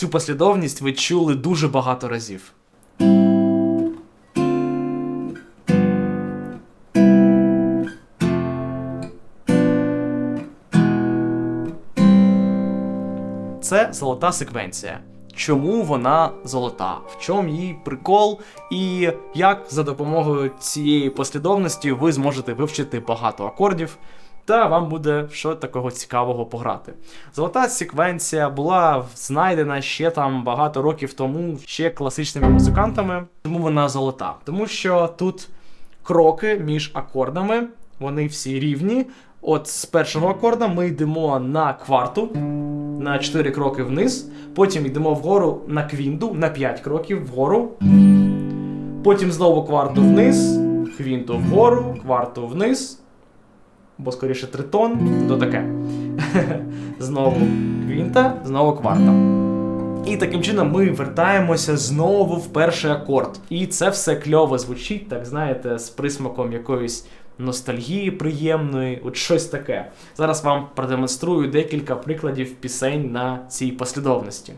цю послідовність ви чули дуже багато разів. Це золота секвенція. Чому вона золота? В чому її прикол? І як за допомогою цієї послідовності ви зможете вивчити багато акордів, та вам буде що такого цікавого пограти. Золота секвенція була знайдена ще там багато років тому, ще класичними музикантами. Тому вона золота. Тому що тут кроки між акордами, вони всі рівні. От з першого акорда ми йдемо на кварту, на 4 кроки вниз, потім йдемо вгору на квінту, на 5 кроків вгору. Потім знову кварту вниз, квінту вгору, кварту вниз. Бо скоріше тритон, то таке. знову квінта, знову кварта. І таким чином ми вертаємося знову в перший акорд. І це все кльово звучить, так знаєте, з присмаком якоїсь ностальгії приємної, от щось таке. Зараз вам продемонструю декілька прикладів пісень на цій послідовності.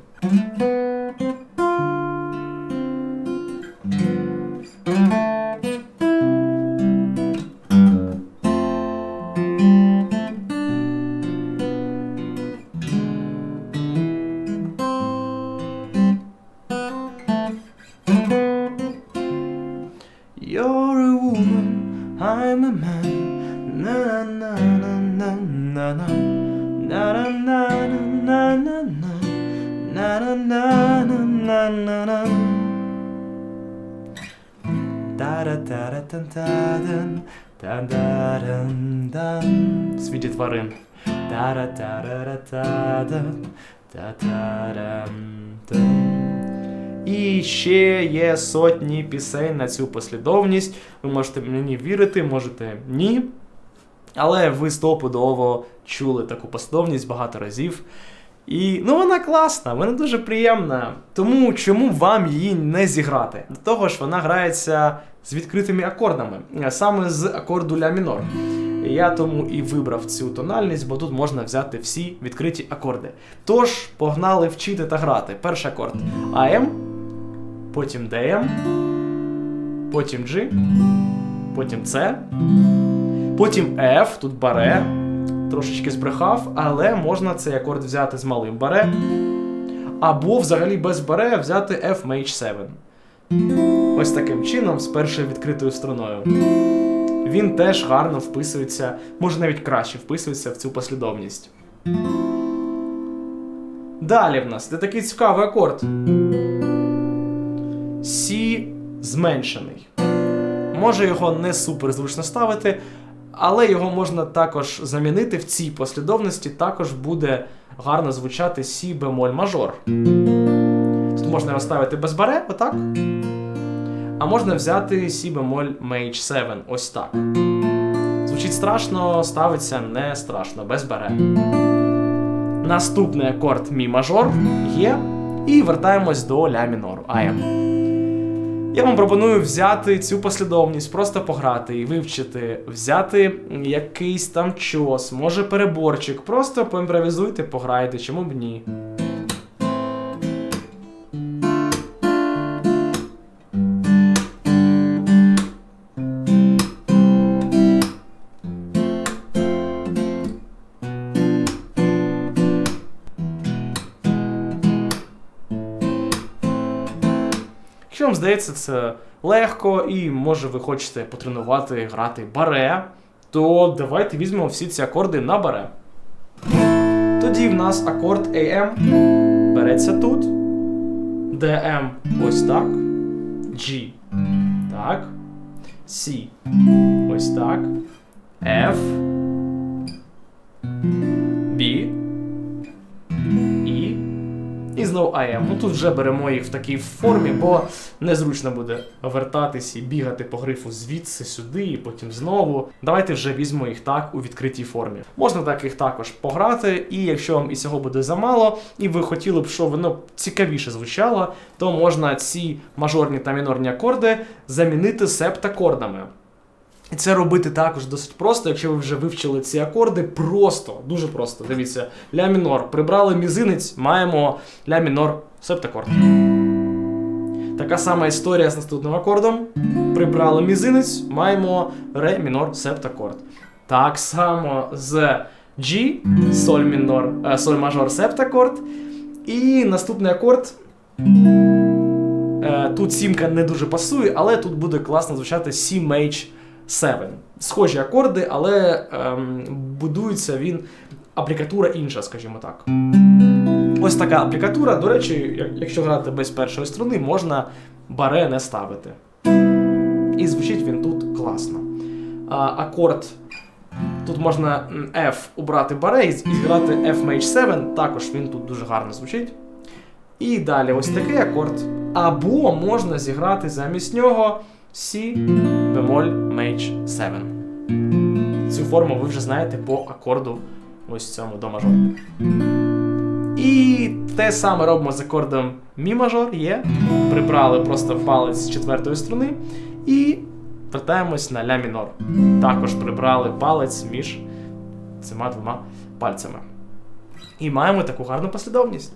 I'm a man. Na na na na na na na na na na na na na na na na na na та да та да тан та дан та да дан дан Світі тварин. та да та да та дан та та дан дан і ще є сотні пісень на цю послідовність. Ви можете мені вірити, можете ні. Але ви стопудово чули таку послідовність багато разів. І ну вона класна, вона дуже приємна. Тому чому вам її не зіграти? До того ж, вона грається з відкритими акордами, саме з акорду ля мінор. Я тому і вибрав цю тональність, бо тут можна взяти всі відкриті акорди. Тож, погнали вчити та грати. Перший акорд АМ, потім ДМ, потім G, потім С, потім F, тут баре. Трошечки збрехав, але можна цей акорд взяти з малим баре. Або взагалі без баре взяти F Mage 7. Ось таким чином, з першою відкритою струною. Він теж гарно вписується, може навіть краще вписується в цю послідовність. Далі в нас це такий цікавий акорд. Сі зменшений. Може його не супер зручно ставити, але його можна також замінити в цій послідовності, також буде гарно звучати Сі бемоль мажор. Тут можна його ставити без баре, отак. А можна взяти Сі бемоль мейдж 7, ось так. Звучить страшно, ставиться не страшно, без баре. Наступний акорд мі мажор є. І вертаємось до ля мінору. АМ. Я вам пропоную взяти цю послідовність, просто пограти і вивчити, взяти якийсь там чос, може переборчик, просто поімпровізуйте, пограйте, чому б ні. Вам здається це легко і може ви хочете потренувати грати баре, то давайте візьмемо всі ці акорди на баре. Тоді в нас акорд AM береться тут, DM ось так, G так, C ось так, F, знову АМ. Ну тут вже беремо їх в такій формі, бо незручно буде вертатись і бігати по грифу звідси сюди, і потім знову. Давайте вже візьмемо їх так у відкритій формі. Можна так їх також пограти, і якщо вам і цього буде замало, і ви хотіли б, щоб воно цікавіше звучало, то можна ці мажорні та мінорні акорди замінити септакордами. І це робити також досить просто, якщо ви вже вивчили ці акорди. Просто, дуже просто. Дивіться, ля мінор. Прибрали мізинець, маємо ля мінор септакорд. Така сама історія з наступним акордом. Прибрали мізинець, маємо ре мінор септакорд. Так само з G, соль мінор, е, соль мажор септакорд. І наступний акорд. Е, Тут сімка не дуже пасує, але тут буде класно звучати C Mage 7. Схожі акорди, але ем, будується він аплікатура інша, скажімо так. Ось така аплікатура. До речі, якщо грати без першої струни, можна баре не ставити. І звучить він тут класно. А, акорд. Тут можна F убрати баре і зіграти F Mage 7, також він тут дуже гарно звучить. І далі ось такий акорд. Або можна зіграти замість нього C бемоль Mage 7. Цю форму ви вже знаєте по акорду ось цьому до мажор. І те саме робимо з акордом Мі мажор є. Прибрали просто палець з четвертої струни. І вертаємось на ля мінор. Також прибрали палець між цими двома пальцями. І маємо таку гарну послідовність.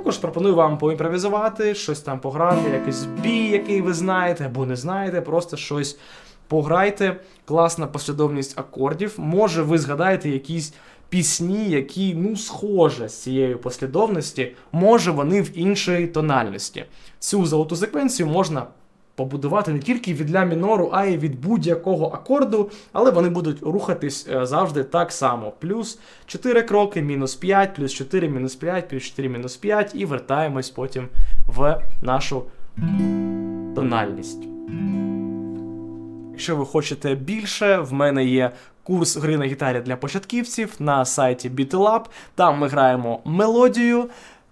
Також пропоную вам поімпровізувати, щось там пограти, якийсь бій, який ви знаєте, або не знаєте, просто щось пограйте. Класна послідовність акордів. Може, ви згадаєте якісь пісні, які ну схожі з цією послідовності, може вони в іншій тональності. Цю золоту секвенцію можна побудувати не тільки від ля мінору, а й від будь-якого акорду, але вони будуть рухатись е, завжди так само. Плюс 4 кроки, мінус 5, плюс 4, мінус 5, плюс 4, мінус 5, і вертаємось потім в нашу тональність. Якщо ви хочете більше, в мене є курс гри на гітарі для початківців на сайті BeatLab. Там ми граємо мелодію.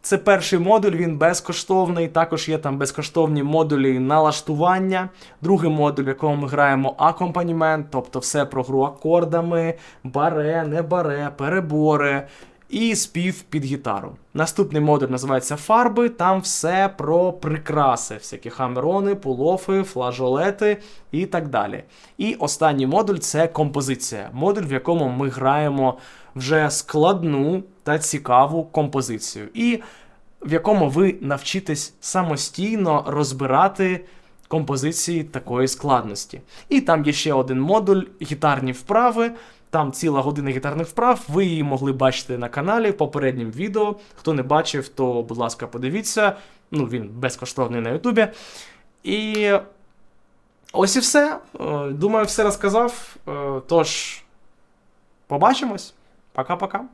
Це перший модуль, він безкоштовний. Також є там безкоштовні модулі налаштування. Другий модуль, в якому ми граємо акомпанімент, тобто все про гру акордами, баре, не баре, перебори і спів під гітару. Наступний модуль називається фарби. Там все про прикраси, всякі хамерони, пулофи, флажолети і так далі. І останній модуль це композиція. Модуль, в якому ми граємо вже складну та цікаву композицію, і в якому ви навчитесь самостійно розбирати композиції такої складності. І там є ще один модуль гітарні вправи. Там ціла година гітарних вправ. Ви її могли бачити на каналі в попереднім відео. Хто не бачив, то, будь ласка, подивіться. Ну, він безкоштовний на Ютубі. І ось і все. Е, Думаю, все розказав. Е, Тож, побачимось. Пока-пока.